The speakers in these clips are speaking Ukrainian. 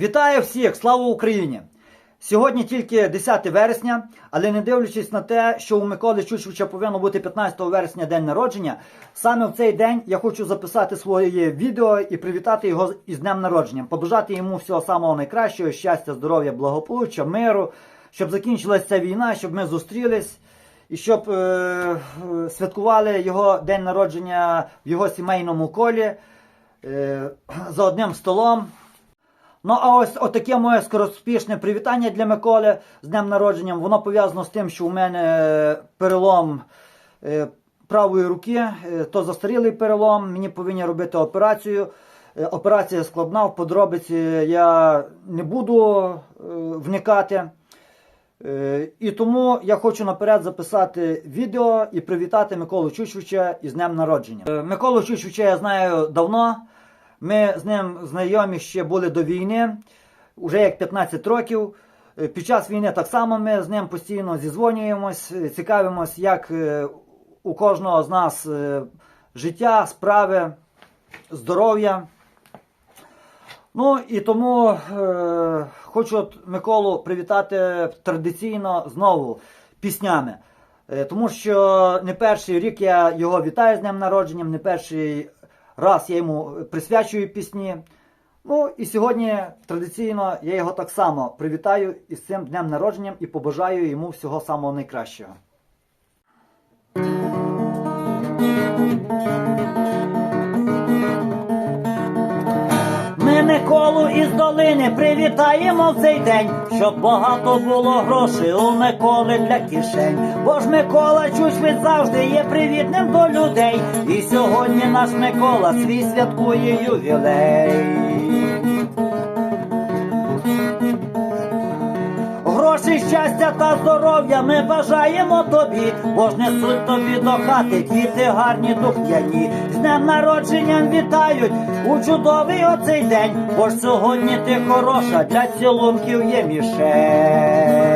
Вітаю всіх! Слава Україні! Сьогодні тільки 10 вересня, але не дивлячись на те, що у Миколи Чучвича повинно бути 15 вересня день народження, саме в цей день я хочу записати своє відео і привітати його із днем народження, побажати йому всього самого найкращого, щастя, здоров'я, благополуччя, миру, щоб закінчилася ця війна, щоб ми зустрілись і щоб е, святкували його день народження в його сімейному колі е, за одним столом. Ну, а ось отаке моє скороспішне привітання для Миколи з днем народження. Воно пов'язано з тим, що у мене е, перелом е, правої руки, е, то застарілий перелом. Мені повинні робити операцію. Операція складна, в подробиці я не буду вникати. І тому я хочу наперед записати відео і привітати Миколу Чучвича із днем народження. Миколу Чучвича я знаю давно. Ми з ним знайомі ще були до війни, вже як 15 років. Е, Під час війни так само ми з ним постійно зізвонюємось, е, цікавимось, як е, у кожного з нас життя, справи, здоров'я. Ну і тому е, хочу от Миколу привітати традиційно знову піснями. Е, тому що не перший рік я його вітаю з днем народженням, не перший раз я йому присвячую пісні. Ну і сьогодні традиційно я його так само привітаю із цим днем народженням і побажаю йому всього самого найкращого. Миколу із долини привітаємо в цей день, щоб багато було грошей у Миколи для кишень. Бо ж Микола Чучвіт завжди є привітним до людей. І сьогодні наш Микола свій святкує ювілей. Грошей, щастя та здоров'я ми бажаємо тобі, бо ж несуть тобі до хати діти гарні духняні. З днем народженням вітають у чудовий оцей день, бо ж сьогодні ти хороша, для цілунків є мішень.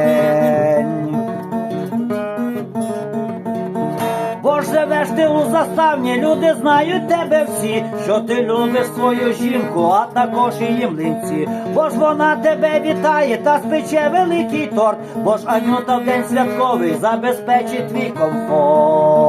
Живеш ти у заставні, люди знають тебе всі, що ти любиш свою жінку, а також її млинці. Бо ж вона тебе вітає та спече великий торт, бо ж Анюта в день святковий забезпечить твій комфорт.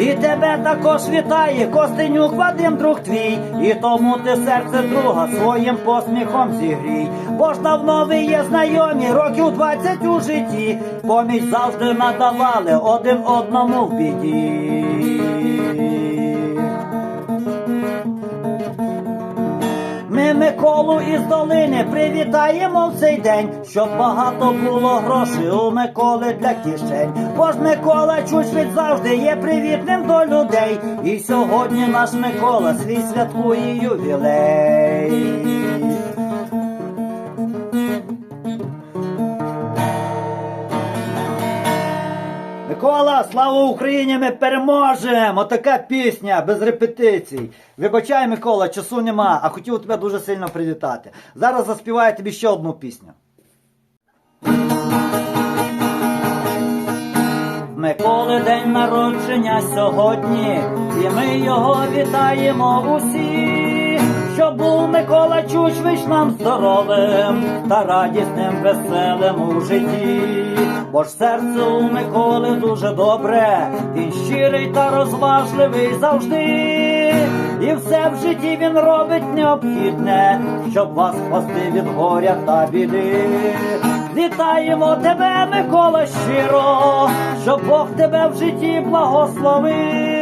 І тебе також вітає Костенюк Вадим, друг твій, і тому ти серце друга своїм посміхом зігрій. Бо ж давно ви є знайомі, років 20 у житті, поміч завжди надавали один одному в біді. Миколу із долини привітаємо в цей день, щоб багато було грошей у Миколи для кишень. Бо ж Микола Чучвіт завжди є привітним до людей. І сьогодні наш Микола свій святкує ювілей. Микола, слава Україні! Ми переможемо! Отака пісня без репетицій. Вибачай, Микола, часу нема, а хотів тебе дуже сильно привітати. Зараз заспіваю тобі ще одну пісню. Миколи день народження сьогодні, і ми його вітаємо усі. Щоб був Микола Чучвич нам здоровим та радісним, веселим у житті. Бо ж серце у Миколи дуже добре, він щирий та розважливий завжди. І все в житті він робить необхідне, щоб вас спасти від горя та біди. Вітаємо тебе, Микола, щиро, щоб Бог тебе в житті благословив,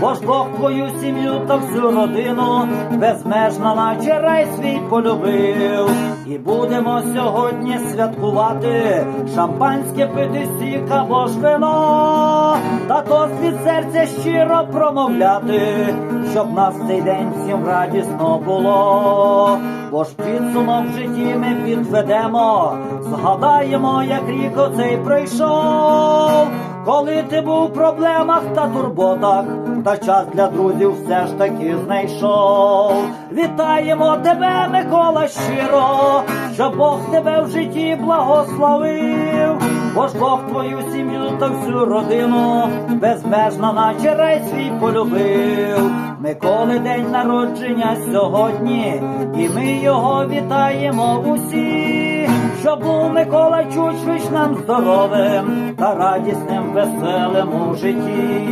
бо Бог твою сім'ю та всю родину безмежно наче рай свій полюбив. І будемо сьогодні святкувати, шампанське пити сік або ж вино, та тост від серця щиро промовляти, щоб нас цей день всім радісно було. Бо ж підсумок в житті ми підведемо, згадаємо, як рік оцей пройшов, коли ти був в проблемах та турботах, та час для друзів все ж таки знайшов. Вітаємо тебе, Микола, щиро, щоб Бог тебе в житті благословив. бо ж Бог твою сім'ю та всю родину безмежно наче рай свій полюбив. Миколи день народження сьогодні, і ми його вітаємо усі. Щоб був Микола Чучвич нам здоровим та радісним, веселим у житті.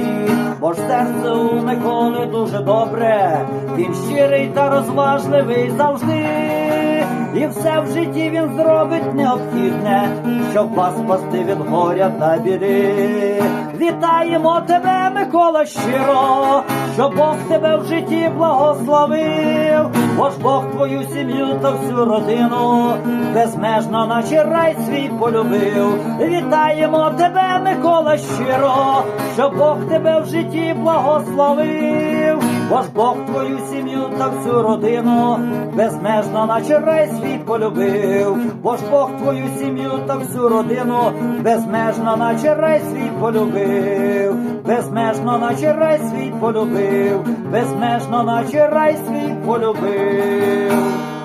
Бо ж серце у Миколи дуже добре, він щирий та розважливий завжди. І все в житті він зробить необхідне, щоб вас спасти від горя та біди. Вітаємо тебе, Микола, щиро, щоб Бог тебе в житті благословив, бо ж Бог твою сім'ю та всю родину безмежно наче рай свій полюбив. Вітаємо тебе, Микола, щиро, щоб Бог тебе в житті благословив, бо ж Бог твою сім'ю та всю родину безмежно наче рай свій полюбив, бо ж Бог твою сім'ю та всю родину безмежно наче рай світ полюбив, безмежно наче рай свій полюбив, безмежно наче рай свій полюбив.